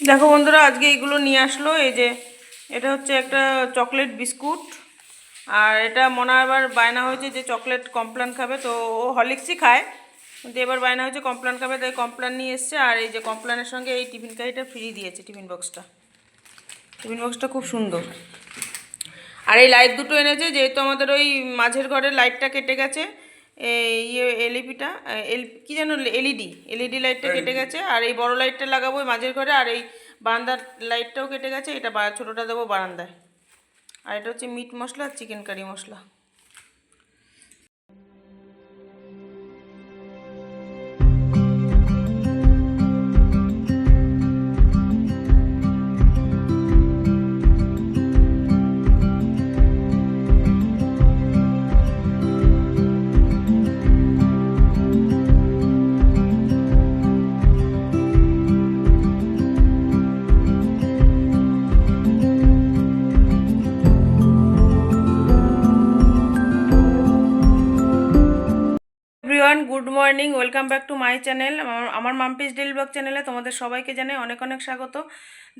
দেখো বন্ধুরা, আজকে এগুলো নিয়ে আসলো। এই যে, এটা হচ্ছে একটা চকলেট বিস্কুট। আর এটা মনে এবার বায়না হয়েছে যে চকলেট কমপ্লান খাবে, তো ও হরলিক্সই খায়। কিন্তু এবার বায়না হয়েছে কমপ্লান খাবে, তাই কমপ্লান নিয়ে এসছে। আর এই যে কমপ্লানের সঙ্গে এই টিফিন কারিটা ফ্রি দিয়েছে, টিফিন বক্সটা। টিফিন বক্সটা খুব সুন্দর। আর এই লাইট দুটো এনেছে, যেহেতু আমাদের ওই মাঝের ঘরের লাইটটা কেটে গেছে। ইয়ে এলইপিটা এল কী যেন এলইডি এলইডি লাইটটা কেটে গেছে আর এই বড় লাইটটা লাগাবো ওই মাঝের ঘরে আর এই বারান্দার লাইটটাও কেটে গেছে এটা ছোটোটা দেবো বারান্দায়। আর এটা হচ্ছে meat masala R chicken curry masala. Everyone, good morning, welcome back to my channel. আমার মাম্পিস ডেল ব্লগ চ্যানেলে তোমাদের সবাইকে জানাই অনেক অনেক স্বাগত।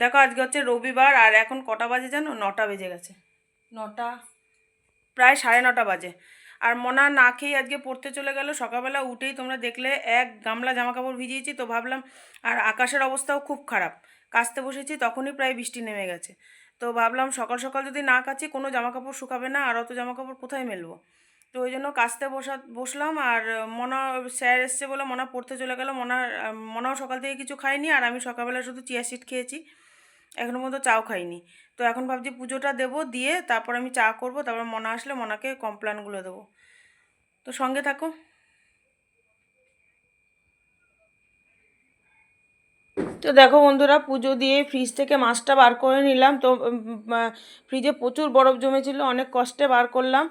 দেখো, আজকে হচ্ছে রবিবার, আর এখন কটা বাজে জানো? নটা বেজে গেছে। নটা, প্রায় সাড়ে নটা বাজে। আর মনা না খেয়ে আজকে পড়তে চলে গেল। সকালবেলা উঠেই তোমরা দেখলে এক গামলা জামা কাপড় ভিজিয়েছি, তো ভাবলাম, আর আকাশের অবস্থাও খুব খারাপ। কাচতে বসেছি, তখনই প্রায় বৃষ্টি নেমে গেছে। তো ভাবলাম, সকাল সকাল যদি না কাচি, কোনো জামা কাপড় শুকাবে না, আর অত জামা কাপড় কোথায় মেলবো? তো ওই জন্য কাচতে বসা, বসলাম আর মনা, স্যার এসছে বলে মনা পড়তে চলে গেল। মনা, মনাও সকাল থেকে কিছু খায়নি আর আমি সকালবেলা শুধু চিয়া সিট খেয়েছি। এখনও পর্যন্ত চাও খাইনি। তো এখন ভাবছি পুজোটা দেবো, দিয়ে তারপর আমি চা করব, তারপর মনা আসলে মনাকে কমপ্লানগুলো দেবো। তো সঙ্গে থাকো। তো দেখো বন্ধুরা, পুজো দিয়ে ফ্রিজ থেকে মাছটা বার করে নিলাম। তো ফ্রিজে প্রচুর বরফ জমেছিল, অনেক কষ্টে বার করলাম।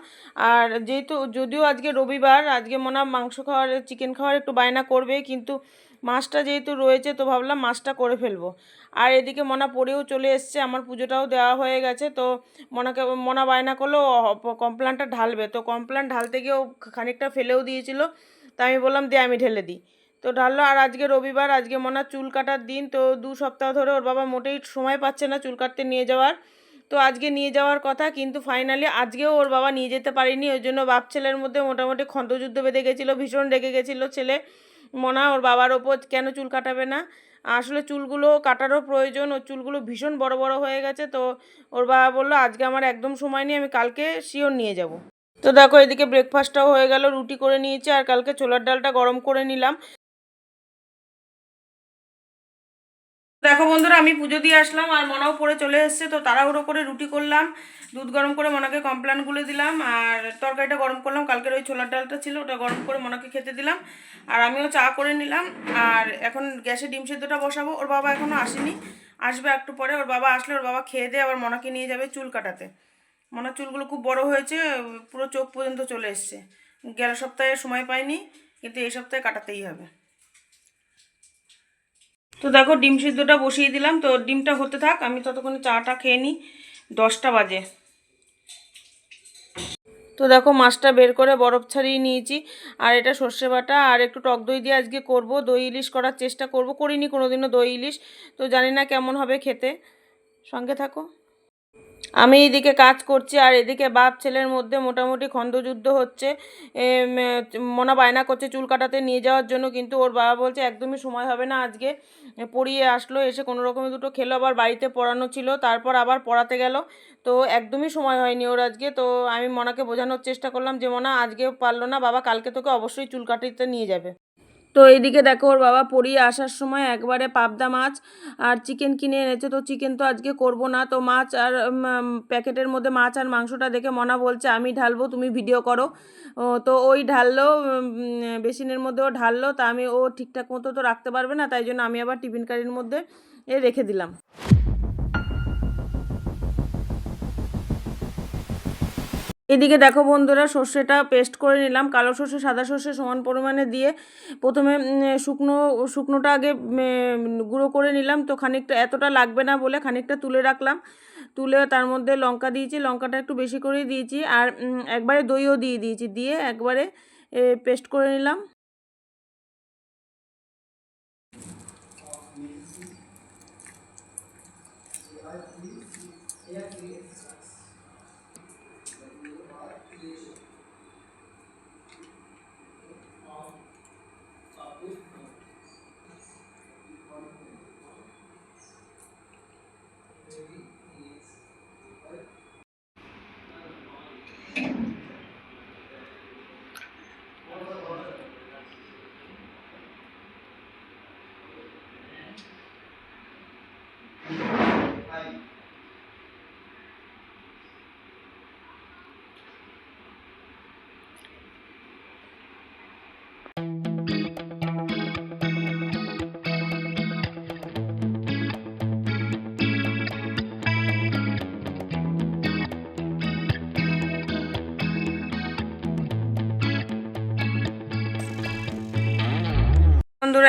আর যেহেতু, যদিও আজকে রবিবার, আজকে মনে হয় মাংস খাওয়ার চিকেন খাওয়ার একটু বায়না করবে, কিন্তু মাছটা যেহেতু রয়েছে, তো ভাবলাম মাছটা করে ফেলব। আর এদিকে মনা পড়েও চলে এসছে, আমার পুজোটাও দেওয়া হয়ে গেছে। তো মনাকে, মনা বায়না করল কমপ্লানটা ঢালবে। তো কমপ্লান ঢালতে গিয়েও খানিকটা ফেলেও দিয়েছিল। তা আমি বললাম, দে, আমি ঢেলে দিই। তো ঢাললো, আর আজকে রবিবার, আজকে মনে চুল কাটার দিন, তো দু সপ্তাহ ধরে ওর বাবা মোটেই সময় পাচ্ছে না চুল কাটতে নিয়ে যাওয়ার। তো আজকে নিয়ে যাওয়ার কথা, কিন্তু ফাইনালি আজকেও ওর বাবা নিয়ে যেতে পারেনি। ওই জন্য বাপ ছেলের মধ্যে মোটামুটি খন্দযুদ্ধ বেঁধে গেছিল, ভীষণ রেগে গেছিল ছেলে। মনা ওর বাবার ওপর কেন চুল কাটাবে না? আসলে চুলগুলো কাটারও প্রয়োজন, ওর চুলগুলো ভীষণ বড় বড় হয়ে গেছে, তো ওর বাবা বলল, আজকে আমার একদম সময় নেই, আমি কালকে শিওর নিয়ে যাব। তো দেখো, এদিকে ব্রেকফাস্টটাও হয়ে গেল, রুটি করে নিয়েছি, আর কালকে ছোলার ডালটা গরম করে নিলাম। দেখো বন্ধুরা, আমি পুজো দিয়ে আসলাম আর মনাও পরে চলে এসছে, তো তাড়াহুড়ো করে রুটি করলাম, দুধ গরম করে মনাকে কমপ্লান গুলে দিলাম আর তরকারিটা গরম করলাম কালকের ওই ছোলার ডালটা ছিল, ওটা গরম করে মনাকে খেতে দিলাম আর আমিও চা করে নিলাম আর এখন গ্যাসে ডিম সেদ্ধটা বসাবো, ওর বাবা এখনও আসেনি, আসবে একটু পরে, ওর বাবা আসলে ওর বাবা খেয়ে দিয়ে আবার মনাকে নিয়ে যাবে চুল কাটাতে, মনার চুলগুলো খুব বড় হয়েছে, পুরো চোখ পর্যন্ত চলে এসছে, গেল সপ্তাহে সময় পাইনি, কিন্তু এই সপ্তাহে কাটাতেই হবে। তো দেখো ডিম সিদ্ধটা বসিয়ে দিলাম, তো ডিমটা হতে থাক, আমি ততক্ষণে চাটা খেয়ে নিই, দশটা বাজে। তো দেখো মাছটা বের করে বরফ ছাড়িয়ে নিয়েছি, আর এটা সর্ষে বাটা, আর একটু টক দই দিয়ে আজকে করব। দই ইলিশ করার চেষ্টা করব, করিনি, কোনোদিনও দই ইলিশ, তো জানি না কেমন হবে খেতে। সঙ্গে থাকো। আমি এদিকে কাজ করছি আর এদিকে বাপ ছেলের মধ্যে মোটামুটি খণ্ডযুদ্ধ হচ্ছে। মনা বায়না করছে চুল কাটাতে নিয়ে যাওয়ার জন্য, কিন্তু ওর বাবা বলছে, একদমই সময় হবে না আজকে। পড়িয়ে আসলো, এসে কোনো রকমে দুটো খেলো, আবার বাড়িতে পড়ানো ছিল, তারপর আবার পড়াতে গেল। তো একদমই সময় হয়নি ওর আজকে। তো আমি মনাকে বোঝানোর চেষ্টা করলাম যে, মনা, আজকে পারল না, বাবা কালকে তোকে অবশ্যই চুল কাটিতে নিয়ে যাবে। তো এইদিকে দেখো, ওর বাবা পড়িয়ে আসার সময় একবারে পাবদা মাছ আর চিকেন কিনে এনেছে। তো চিকেন তো আজকে করব না। তো মাছ আর প্যাকেটের মধ্যে মাছ আর মাংসটা দেখে মনা বলছে, আমি ঢালবো, তুমি ভিডিও করো। তো ওই ঢাললো বেসিনের মধ্যে ও ঢাললো। তা আমি, ও ঠিকঠাক মতো তো রাখতে পারবে না, তাই জন্য আমি আবার টিফিন কারির মধ্যে এ রেখে দিলাম। এদিকে দেখো বন্ধুরা, সর্ষেটা পেস্ট করে নিলাম। কালো সর্ষে, সাদা সর্ষে সমান পরিমাণে দিয়ে প্রথমে শুকনো, শুকনোটা আগে গুঁড়ো করে নিলাম। তো খানিকটা এতটা লাগবে না বলে খানিকটা তুলে রাখলাম। তুলে তার মধ্যে লঙ্কা দিয়েছি। লঙ্কাটা একটু বেশি করেই দিয়েছি। আর একবারে দইও দিয়ে দিয়েছি। দিয়ে একবারে পেস্ট করে নিলাম। বন্ধুরা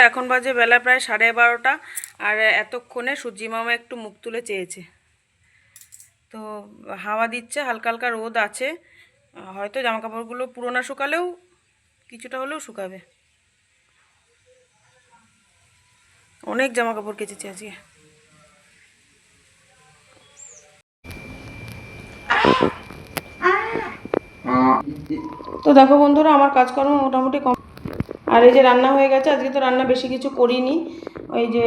এখন বাজে বেলা প্রায় সাড়ে বারোটা আর এতক্ষণে সূর্যি মামা একটু মুখ তুলে চেয়েছে। তো হাওয়া দিচ্ছে হালকা হালকা রোদ আছে। হয়তো জামা কাপড়গুলো পুরোনো শুকালেও কিছুটা হলেও শুকাবে। অনেক জামা কাপড় কেচেছি আজকে। তো দেখো বন্ধুরা আমার কাজকর্ম মোটামুটি কম আর এই যে রান্না হয়ে গেছে, আজকে তো রান্না বেশি কিছু করিনি। ওই যে,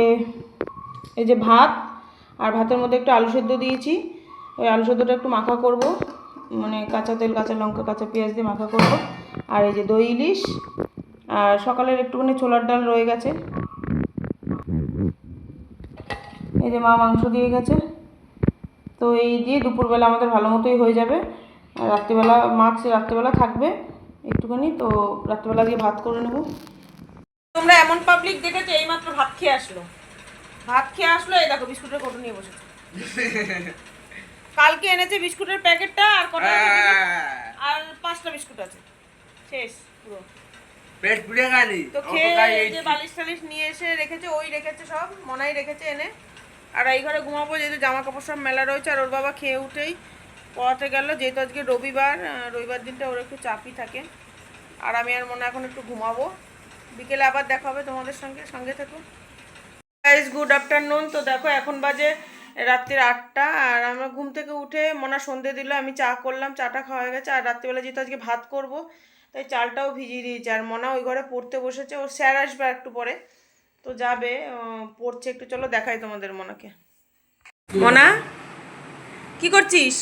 এই যে ভাত, আর ভাতের মধ্যে একটু আলু সেদ্ধ দিয়েছি। ওই আলু সেদ্ধটা একটু মাখা করব। মানে কাঁচা তেল, কাঁচা লঙ্কা, কাঁচা পেঁয়াজ দিয়ে মাখা করব। আর এই যে দই, ইলিশ, আর সকালের একটুখানি ছোলার ডাল রয়ে গেছে। এই যে মা মাংস দিয়ে গেছে। তো এই দিয়ে দুপুরবেলা আমাদের ভালো মতোই হয়ে যাবে। আর রাত্রিবেলা মাছ রাত্রিবেলা থাকবে। একটুখানি তো রাত্রিবেলা গিয়ে ভাত করে নেব। তোমরা এমন পাবলিক দেখেছ এই মাত্র ভাত খেয়ে আসলো। ভাত খেয়ে আসলো এই দেখো বিস্কুটের কোটো নিয়ে বসেছে। কালকে এনেছে বিস্কুটের প্যাকেটটা আর কটা আর পাঁচটা বিস্কুট আছে। শেষ পুরো। পেট পুড়ে গেলি। তো খেয়ে এই যে বালিশ টালিশ নিয়ে এসে রেখেছে ওই রেখেছে সব মনাই রেখেছে এনে। আর এই ঘরে ঘুমাবো যেহেতু জামা কাপড় সব মেলা রয়েছে আর ওর বাবা খেয়ে উঠেই পড়াতে গেল, যেহেতু আজকে রবিবার রবিবার দিনটা ওর একটু চাপই থাকে। আর আমি আর মনে এখন একটু ঘুমাবো। বিকেলে আবার দেখা হবে তোমাদের সঙ্গে সঙ্গে থেকো গাইজ গুড আফটারনুন তো দেখো, এখন বাজে রাত্রির আটটা, আর আমরা ঘুম থেকে উঠে মনা সন্ধে দিল, আমি চা করলাম, চাটা খাওয়া হয়ে গেছে, আর রাত্রিবেলা যেহেতু আজকে ভাত করব, তাই চালটাও ভিজিয়ে দিয়েছি, আর মনা ওই ঘরে পড়তে বসেছে, ওর স্যার আসবে একটু পরে। তো যাবে পড়ছে একটু, চলো দেখাই তোমাদের মনাকে। মনা, কি করছিস?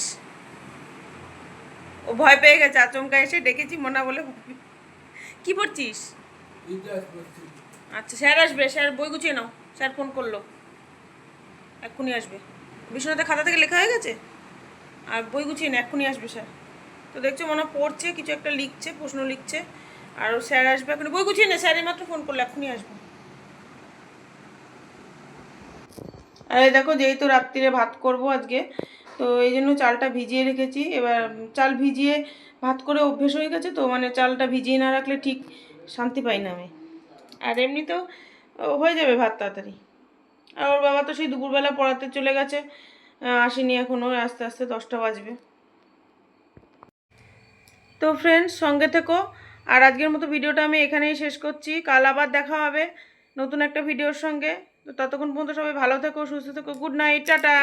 ও ভয় পেয়ে গেছে, আচমকা এসে ডেকেছি, মনা বলে, কি পড়ছিস? আচ্ছা স্যার আসবে, স্যার বই গুছিয়ে নাও, স্যার ফোন করল। এক্ষুনি আসবে। বিশ্বনাথের খাতা থেকে লেখা হয়ে গেছে? আর বই গুছিয়ে না, এক্ষুনি আসবে, স্যার। তো দেখছ, মনে পড়ছে, কিছু একটা লিখছে, প্রশ্ন লিখছে, আর স্যার আসবে এখন বই গুছিয়ে না, স্যার মাত্র ফোন করল, এক্ষুনি আসবে। আর দেখো, যেহেতু রাত্রিরে ভাত করব আজকে তো এই জন্য চালটা ভিজিয়ে রেখেছি। এবার চাল ভিজিয়ে ভাত করে অভ্যেস হয়ে গেছে তো মানে চালটা ভিজিয়ে না রাখলে ঠিক শান্তি পাই না আমি। আর এমনিতেও হয়ে যাবে ভাত তাড়াতাড়ি। আর ওর বাবা তো সেই দুপুরবেলা পড়াতে চলে গেছে আসেনি এখনও আস্তে আস্তে দশটা বাজবে। তো ফ্রেন্ডস সঙ্গে থেকো। আর আজকের মতো ভিডিওটা আমি এখানেই শেষ করছি। কাল আবার দেখা হবে নতুন একটা ভিডিওর সঙ্গে। তো ততক্ষণ পর্যন্ত সবাই ভালো থেকো, সুস্থ থেকো গুড নাইট টাটা।